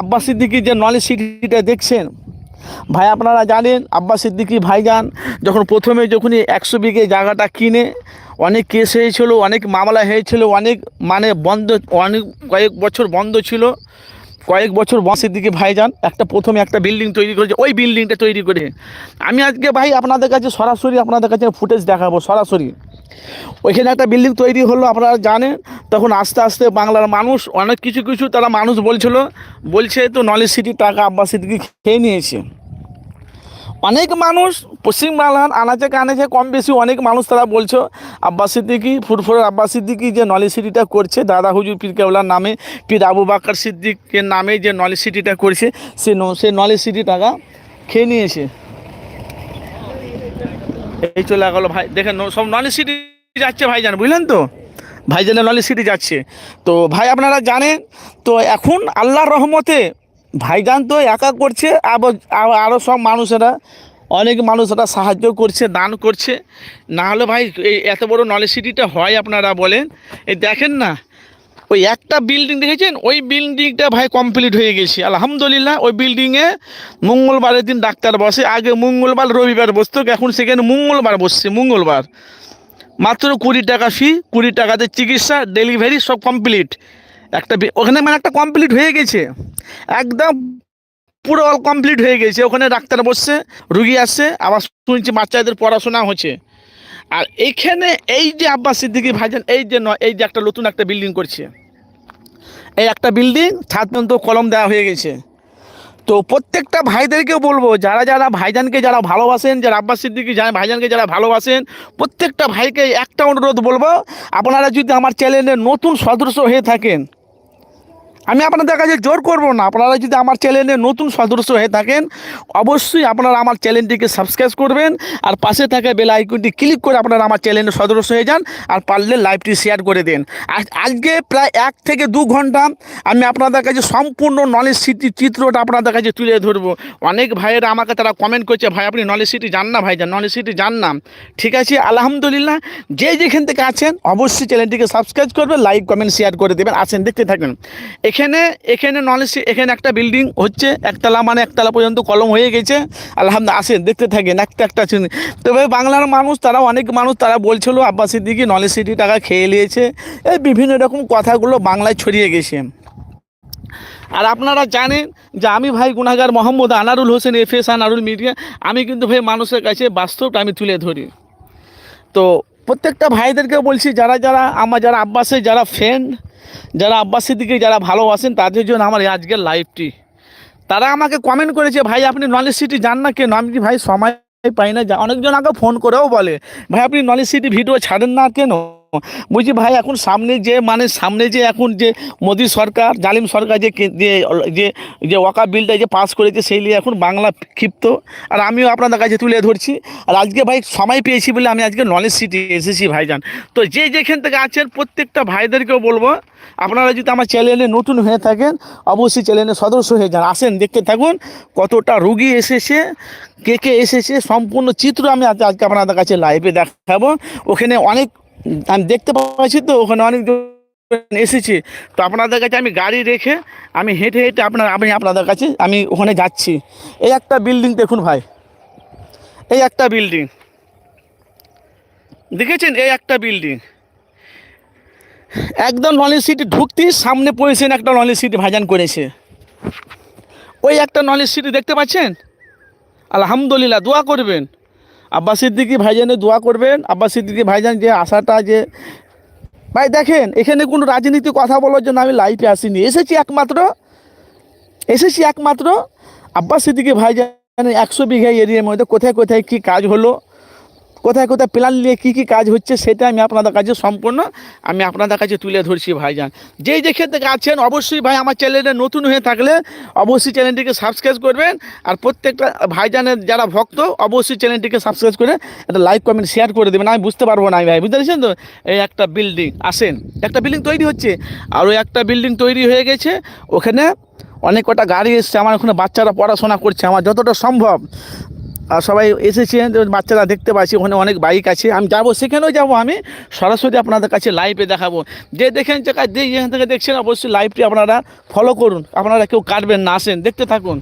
আব্বাস সিদ্দিকি যে নলেজ সিটিটা দেখছেন, ভাই আপনারা জানেন আব্বাস সিদ্দিকি ভাইজান যখন প্রথমে যখনই একশো বিঘে জায়গাটা কিনে, অনেক কেস হয়েছিল, অনেক মামলা হয়েছিল, অনেক মানে বন্ধ, অনেক কয়েক বছর বন্ধ ছিল। কয়েক বছর বন সিদ্দিকি ভাইজান একটা প্রথমে একটা বিল্ডিং তৈরি করেছে, ওই বিল্ডিংটা তৈরি করে। আমি আজকে ভাই আপনাদের কাছে সরাসরি আপনাদের কাছে ফুটেজ দেখাবো, সরাসরি। ওইখানে একটা বিল্ডিং তৈরি হলো, আপনারা জানেন তখন আস্তে আস্তে বাংলার মানুষ অনেক কিছু কিছু তারা মানুষ বলছিল, বলছে তো নলেজ সিটি টাকা আব্বাস সিদ্দিকি খেয়ে নিয়েছে। অনেক মানুষ পশ্চিমবাংলার আনাচে কানাচে কম বেশি অনেক মানুষ তারা বলছো, আব্বাস সিদ্দিকি ফুরফুরের আব্বাস সিদ্দিকি যে নলেজ সিটিটা করছে? দাদা হুজুর পীর কেবলার নামে, পীর আবু বাক্কার সিদ্দিকের নামে যে নলেজ সিটিটা করছে, সে সে নলেজ সিটি টাকা খেয়ে নিয়েছে। এই চলে গেলো ভাই, দেখেন সব নলেজ সিটি যাচ্ছে ভাইজান, বুঝলেন তো? ভাইজানের নলেজ সিটি যাচ্ছে। তো ভাই আপনারা জানেন, তো এখন আল্লাহর রহমতে ভাইজান তো একা করছে আবার আরও সব মানুষেরা, অনেক মানুষেরা সাহায্য করছে, দান করছে। না হলে ভাই এই এত বড় নলেজ সিটিটা হয় আপনারা বলেন। এই দেখেন না, ওই একটা বিল্ডিং দেখেছেন? ওই বিল্ডিংটা ভাই কমপ্লিট হয়ে গেছে। আলহামদুলিল্লাহ, ওই বিল্ডিংয়ে মঙ্গলবারের দিন ডাক্তার বসে, আগে মঙ্গলবার, রবিবার বসতো, এখন সেখানে মঙ্গলবার বসছে, মঙ্গলবার। মাত্র কুড়ি টাকা ফি কুড়ি টাকাতে চিকিৎসা ডেলিভারি সব কমপ্লিট একটা ওখানে মানে একটা কমপ্লিট হয়ে গেছে। একদম পুরো অল কমপ্লিট হয়ে গেছে। ওখানে ডাক্তার বসছে, রুগী আসছে, আবার শুনছি বাচ্চাদের পড়াশোনা হচ্ছে। আর এইখানে এই যে আব্বাস সিদ্দিকি ভাইজান, এই যে নয় এই যে একটা নতুন একটা বিল্ডিং করছে। এই একটা বিল্ডিং ছাদ পর্যন্ত কলম দেওয়া হয়ে গেছে। তো প্রত্যেকটা ভাইদেরকেও বলব, যারা যারা ভাইজানকে যারা ভালোবাসেন, যারা আব্বাস সিদ্দিকি যারা ভাইজানকে যারা ভালোবাসেন, প্রত্যেকটা ভাইকে একটা অনুরোধ বলব, আপনারা যদি আমার চ্যানেলে নতুন সদস্য হয়ে থাকেন আমি আপনাদের কাছে জোর করব না। আপনারা যদি আমার চ্যানেলে নতুন সদস্য হয়ে থাকেন, অবশ্যই আপনারা আমার চ্যানেলটিকে সাবস্ক্রাইব করবেন আর পাশে থাকা বেল আইকনটি ক্লিক করে আপনারা আমার চ্যানেলে সদস্য হয়ে যান আর পারলে লাইভটি শেয়ার করে দেন। আজ আজকে প্রায় এক থেকে দু ঘণ্টা আমি আপনাদের কাছে সম্পূর্ণ নলেজ সিটি চিত্রটা আপনাদের কাছে তুলে ধরবো। অনেক ভাইয়েরা আমাকে তারা কমেন্ট করছে, ভাই, আপনি নলেজ সিটি যান না ভাই যান নলেজ সিটি যান না। ঠিক আছে, আলহামদুলিল্লাহ। যে যেখান থেকে আছেন, অবশ্যই চ্যানেলটিকে সাবস্ক্রাইব করবেন লাইক কমেন্ট শেয়ার করে দেবেন। আসেন, দেখতে থাকবেন এখানে এখানে নলেজ এখানে একটা বিল্ডিং হচ্ছে একতলা মানে একতলা পর্যন্ত কলম হয়ে গেছে। আলহামদুলিল্লাহ, আসেন, দেখতে থাকেন, একটা একটা তবে বাংলার মানুষ, তারা অনেক মানুষ, তারা বলছিল, আব্বাস সিদ্দিকি নলেজ সিটি টাকা খেয়ে নিয়েছে। এই বিভিন্ন রকম কথাগুলো বাংলায় ছড়িয়ে গেছে। আর আপনারা জানেন যে আমি ভাই গুনাগার Mohammad Anarul Hossain F S Anarul media, আমি কিন্তু ভাই মানুষের কাছে বাস্তবটা আমি তুলে ধরি। তো প্রত্যেকটা ভাইদেরকে বলছি, যারা যারা, আমার যারা আব্বাসের যারা ফ্রেন্ড যারা আব্বাস সিদ্দিকে যারা ভালোবাসেন, তাদের জন্য আমার আজকের লাইভটি তারা আমাকে কমেন্ট করেছে, ভাই, আপনি নলেজ সিটি যান না কেন? আমি ভাই সময় পাই না? অনেকজন আগে ফোন করেও বলে, ভাই, আপনি নলেজ সিটি ভিডিও ছাড়েন না কেন? বুঝি ভাই, এখন সামনে যে মানে সামনে যে এখন যে মোদী সরকার, জালিম সরকার যে যে যে ওয়াকা বিলটা যে পাস করেছে, সেই নিয়ে এখন বাংলা ক্ষিপ্ত। আর আমিও আপনাদের কাছে তুলে ধরছি। আর আজকে ভাই সময় পেয়েছি বলে আমি আজকে নলেজ সিটি এসেছি ভাইজান। তো যে যেখান থেকে আছেন, প্রত্যেকটা ভাইদেরকেও বলব, আপনারা যদি আমার চ্যানেলে নতুন হয়ে থাকেন, অবশ্যই চ্যানেলে সদস্য হয়ে যান। আসেন, দেখতে থাকুন কতটা রুগী এসেছে, কে কে এসেছে, সম্পূর্ণ চিত্র আমি আজ- আজকে আপনাদের কাছে লাইভে দেখাবো। ওখানে অনেক আমি দেখতে পাচ্ছি তো, ওখানে অনেক এসেছে। তো আপনাদের কাছে আমি গাড়ি রেখে আমি হেঁটে হেঁটে আপনার, আমি আপনাদের কাছে, আমি ওখানে যাচ্ছি। এই একটা বিল্ডিং দেখুন ভাই। এই একটা বিল্ডিং দেখেছেন? এই একটা বিল্ডিং একদম নলেজ সিটি ঢুকতেই সামনে পড়েছেন একটা নলেজ সিটি ভাজান করেছে। ওই একটা নলেজ সিটি দেখতে পাচ্ছেন? আলহামদুলিল্লাহ, দোয়া করবেন। আব্বাস সিদ্দিকি ভাইজানের দোয়া করবেন। আব্বা সিদ্দিকি ভাইজান যে আশাটা যে ভাই দেখেন, এখানে কোনো রাজনীতি কথা বলার জন্য আমি লাইফে আসিনি। এসেছি একমাত্র এসেছি একমাত্র আব্বা সিদ্দিকি ভাইজান একশো বিঘা এরিয়ার মধ্যে কোথায় কোথায় কি কাজ হলো কোথায় কোথায় প্ল্যান নিয়ে কী কী কাজ হচ্ছে সেটা আমি আপনাদের কাছে সম্পূর্ণ আমি আপনাদের কাছে তুলে ধরছি ভাইজান। যেই যে ক্ষেত্রে আছেন, অবশ্যই ভাই আমার চ্যানেলে নতুন হয়ে থাকলে অবশ্যই চ্যানেলটিকে সাবস্ক্রাইব করবেন। আর প্রত্যেকটা ভাইজানের যারা ভক্ত, অবশ্যই চ্যানেলটিকে সাবস্ক্রাইব করে একটা লাইক কমেন্ট শেয়ার করে দেবেন। আমি বুঝতে পারব না আমি ভাই, বুঝতে পেরেছেন তো? এই একটা বিল্ডিং আসেন। একটা বিল্ডিং তৈরি হচ্ছে আর ওই একটা বিল্ডিং তৈরি হয়ে গেছে। ওখানে অনেক কটা গাড়ি এসছে, আমার ওখানে বাচ্চারা পড়াশোনা করছে, আমার যতটা সম্ভব। আর সবাই এসেছেন বাচ্চারা দেখতে পাচ্ছি, ওখানে অনেক বাইক আছে। আমি যাব, সেখানেও যাব আমি। সরাসরি আপনাদের কাছে লাইভে দেখাবো। যে দেখেন যে যে যেখান থেকে দেখছেন, অবশ্যই লাইভটি আপনারা ফলো করুন। আপনারা কেউ কাটবেন না, আসেন, দেখতে থাকুন।